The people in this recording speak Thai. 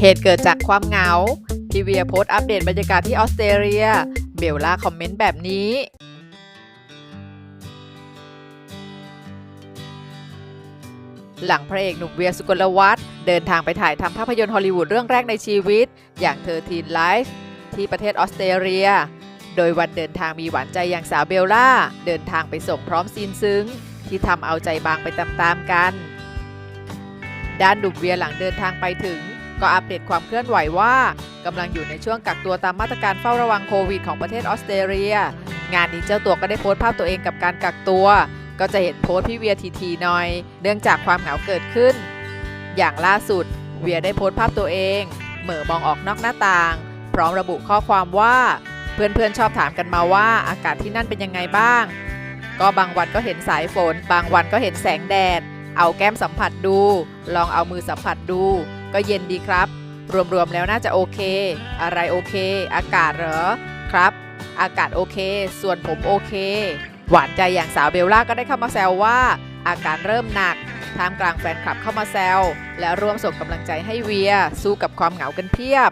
เหตุเกิดจากความเหงาพี่เวียโพสต์อัปเดตบรรยากาศที่ออสเตรเลีย เบลล่าคอมเมนต์แบบนี้หลังพระเอกหนุ่มเวียสุกลวัฒน์เดินทางไปถ่ายทำภาพยนตร์ฮอลลีวูดเรื่องแรกในชีวิต อย่างเธอทีนไลฟ์ที่ประเทศออสเตรเลีย โดยวันเดินทางมีหวานใจอย่างสาวเบลล่า เดินทางไปส่งพร้อมซีนซึ้ง ที่ทำเอาใจบางไปตามๆกัน ด้านหนุ่มเวียหลังเดินทางไปถึง ก็อัปเดตความเคลื่อนไหวว่ากำลังอยู่ในช่วงกักตัวตามมาตรการเฝ้าระวังโควิดของประเทศออสเตรเลีย งานนี้เจ้าตัวก็ได้โพสต์ภาพตัวเองกับการกักตัว ก็จะเห็นโพสต์พี่เวียทีๆหน่อย เนื่องจากความเหงาเกิดขึ้น อย่างล่าสุดเวียได้โพสต์ภาพตัวเอง เหม่อมองออกนอกหน้าต่าง พร้อมระบุข้อความว่า เพื่อนๆชอบถามกันมาว่าอากาศที่นั่นเป็นยังไงบ้าง ก็บางวันก็เห็นสายฝน บางวันก็เห็นแสงแดด เอาแก้มสัมผัสดู ลองเอามือสัมผัสดู ก็เย็นดีครับ รวมๆแล้วน่าจะโอเค อะไรโอเค อากาศเหรอครับ อากาศโอเค ส่วนผมโอเค หวานใจอย่างสาวเบลล่าก็ได้เข้ามาแซวว่า อาการเริ่มหนักท่ามกลางแฟนคลับเข้ามาแซวและร่วมส่งกำลังใจให้เวียสู้กับความเหงากันเพียบ